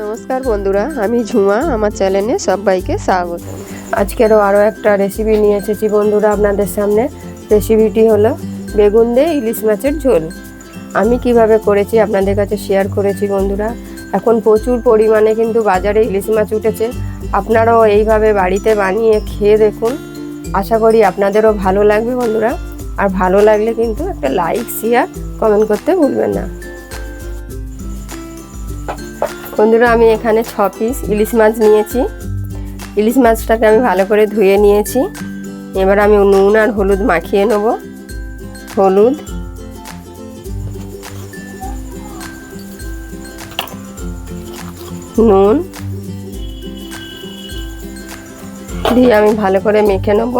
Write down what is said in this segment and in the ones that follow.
নমস্কার বন্ধুরা, আমি ঝুমা, আমার চ্যানেলে সবাইকে স্বাগত। আজকেরও আরও একটা রেসিপি নিয়ে এসেছি বন্ধুরা আপনাদের সামনে। রেসিপিটি হলো বেগুন দিয়ে ইলিশ মাছের ঝোল। আমি কীভাবে করেছি আপনাদের কাছে শেয়ার করেছি বন্ধুরা। এখন প্রচুর পরিমাণে কিন্তু বাজারে ইলিশ মাছ উঠেছে। আপনারাও এইভাবে বাড়িতে বানিয়ে খেয়ে দেখুন। আশা করি আপনাদেরও ভালো লাগবে বন্ধুরা। আর ভালো লাগলে কিন্তু একটা লাইক শেয়ার কমেন্ট করতে ভুলবেন না। বন্ধুরা, আমি এখানে ছ পিস ইলিশ মাছ নিয়েছি। ইলিশ মাছটাকে আমি ভালো করে ধুয়ে নিয়েছি। এবার আমি নুন আর হলুদ মাখিয়ে নেব। হলুদ। নুন। দিয়ে আমি ভালো করে মেখে নেব।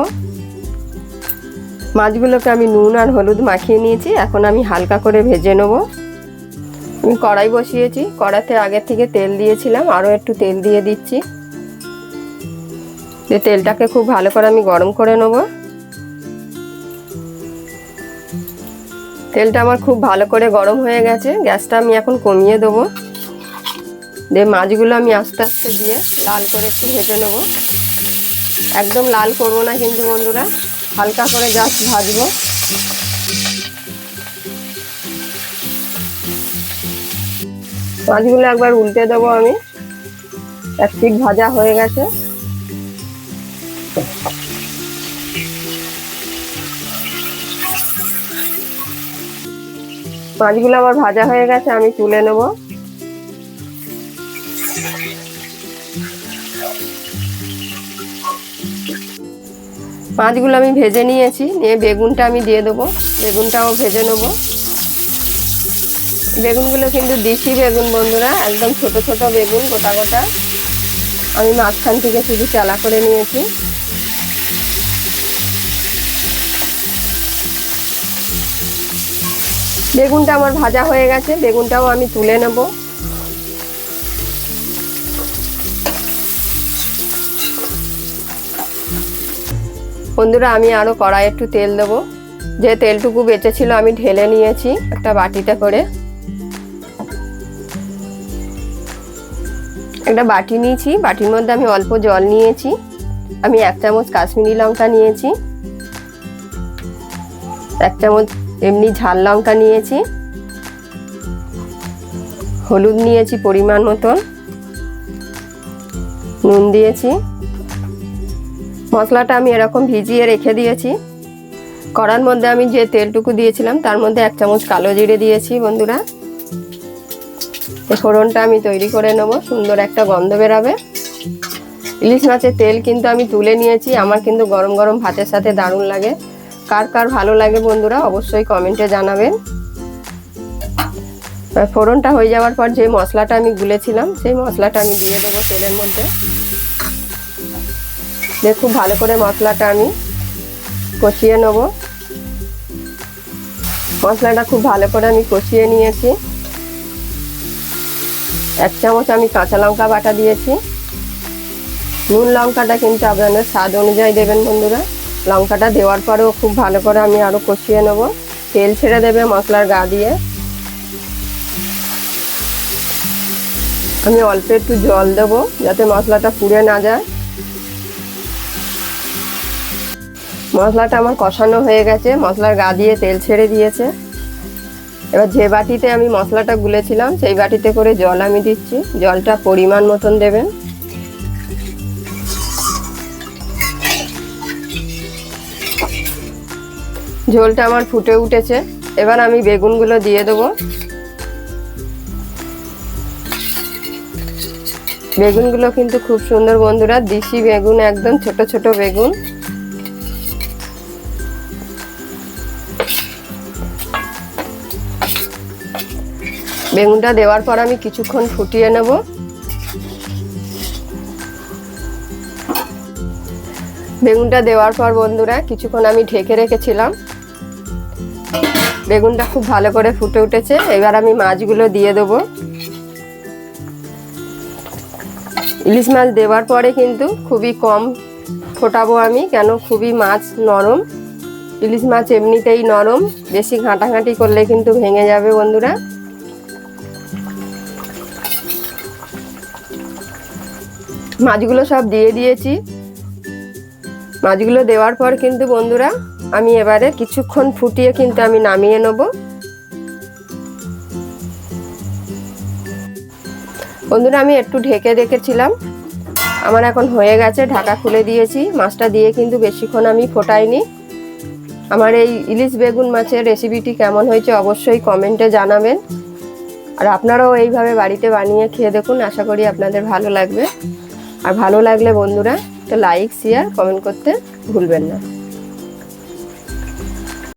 মাছগুলোকে আমি নুন আর হলুদ মাখিয়ে নিয়েছি। এখন আমি হালকা করে ভেজে নেব। আমি কড়াই বসিয়েছি। কড়াতে আগের থেকে তেল দিয়েছিলাম, আরও একটু তেল দিয়ে দিচ্ছি। যে তেলটাকে খুব ভালো করে আমি গরম করে নেব। তেলটা আমার খুব ভালো করে গরম হয়ে গেছে, গ্যাসটা আমি এখন কমিয়ে দেবো। দিয়ে মাছগুলো আমি আস্তে আস্তে দিয়ে লাল করে একটু ভেজে নেব। একদম লাল করব না কিন্তু বন্ধুরা, হালকা করে জাস্ট ভাজবো। মাছগুলো একবার উল্টে দেবো আমি। এক পিক ভাজা হয়ে গেছে। মাছগুলো আমার ভাজা হয়ে গেছে, আমি তুলে নেব। মাছগুলো আমি ভেজে নিয়েছি, নিয়ে বেগুনটা আমি দিয়ে দেবো। বেগুনটাও ভেজে নেব। বেগুনগুলো কিন্তু দেশি বেগুন বন্ধুরা, একদম ছোট ছোট বেগুন, গোটা গোটা। আমি মাঝখান থেকে শুধু চালা করে নিয়েছি। বেগুনটা আমার ভাজা হয়ে গেছে, বেগুনটাও আমি তুলে নেব। বন্ধুরা, আমি আরও কড়াই একটু তেল দেবো। যে তেলটুকু বেঁচেছিল আমি ঢেলে নিয়েছি একটা বাটিতে করে। একটা বাটি নিয়েছি। বাটির মধ্যে আমি অল্প জল নিয়েছি। আমি এক চামচ কাশ্মীরি লঙ্কা নিয়েছি। এক চামচ এমনি ঝাল লঙ্কা নিয়েছি। হলুদ নিয়েছি পরিমাণ মতন। নুন দিয়েছি। মশলাটা আমি এরকম ভিজিয়ে রেখে দিয়েছি। কড়ার মধ্যে আমি যে তেলটুকু দিয়েছিলাম, তার মধ্যে এক চামচ কালো জিরে দিয়েছি বন্ধুরা। এই ফোড়নটা আমি তৈরি করে নেব, সুন্দর একটা গন্ধ বেরাবে। ইলিশ মাছের তেল কিন্তু আমি তুলে নিয়েছি, আমার কিন্তু গরম গরম ভাতের সাথে দারুণ লাগে। কার কার ভালো লাগে বন্ধুরা, অবশ্যই কমেন্টে জানাবেন। ফোড়নটা হয়ে যাওয়ার পর যে মশলাটা আমি গুলেছিলাম, সেই মশলাটা আমি দিয়ে দেবো তেলের মধ্যে। দিয়ে খুব ভালো করে মশলাটা আমি কষিয়ে নেব। মশলাটা খুব ভালো করে আমি কষিয়ে নিয়েছি। এক চামচ আমি কাঁচা লঙ্কা বাটা দিয়েছি। নুন লঙ্কাটা কিন্তু আপনাদের স্বাদ অনুযায়ী দেবেন বন্ধুরা। লঙ্কাটা দেওয়ার পরেও খুব ভালো করে আমি আরও কষিয়ে নেব। তেল ছেড়ে দেবে মশলার গা দিয়ে। আমি অল্প একটু জল দেবো যাতে মশলাটা পুড়ে না যায়। মশলাটা আমার কষানো হয়ে গেছে। মশলার গা দিয়ে তেল ছেড়ে দিয়েছে। এবার যে বাটিতে আমি মশলাটা গুলেছিলাম, সেই বাটিতে করে জল আমি দিচ্ছি। জলটা পরিমাণ মতন দেবেন। ঝোলটা আমার ফুটে উঠেছে। এবার আমি বেগুনগুলো দিয়ে দেবো। বেগুনগুলো কিন্তু খুব সুন্দর বন্ধুরা, দেশি বেগুন, একদম ছোট ছোট বেগুন। বেগুনটা দেওয়ার পর আমি কিছুক্ষণ ফুটিয়ে নেব। বেগুনটা দেওয়ার পর বন্ধুরা কিছুক্ষণ আমি ঢেকে রেখেছিলাম। বেগুনটা খুব ভালো করে ফুটে উঠেছে, এবার আমি মাছগুলো দিয়ে দেবো। ইলিশ মাছ দেওয়ার পরে কিন্তু খুবই কম ফোটাবো আমি, কেন খুবই মাছ নরম। ইলিশ মাছ এমনিতেই নরম, বেশি ঘাঁটাঘাঁটি করলে কিন্তু ভেঙে যাবে বন্ধুরা। মাছগুলো সব দিয়ে দিয়েছি। মাছগুলো দেওয়ার পর কিন্তু বন্ধুরা, আমি এবারে কিছুক্ষণ ফুটিয়ে কিন্তু আমি নামিয়ে নেব। বন্ধুরা, আমি একটু ঢেকে রেখেছিলাম। আমার এখন হয়ে গেছে, ঢাকা খুলে দিয়েছি। মাছটা দিয়ে কিন্তু বেশিক্ষণ আমি ফোটাইনি। আমার এই ইলিশ বেগুন মাছের রেসিপিটি কেমন হয়েছে অবশ্যই কমেন্টে জানাবেন। আর আপনারাও এইভাবে বাড়িতে বানিয়ে খেয়ে দেখুন, আশা করি আপনাদের ভালো লাগবে। আর ভালো লাগলে বন্ধুরা তো লাইক শেয়ার কমেন্ট করতে ভুলবেন না।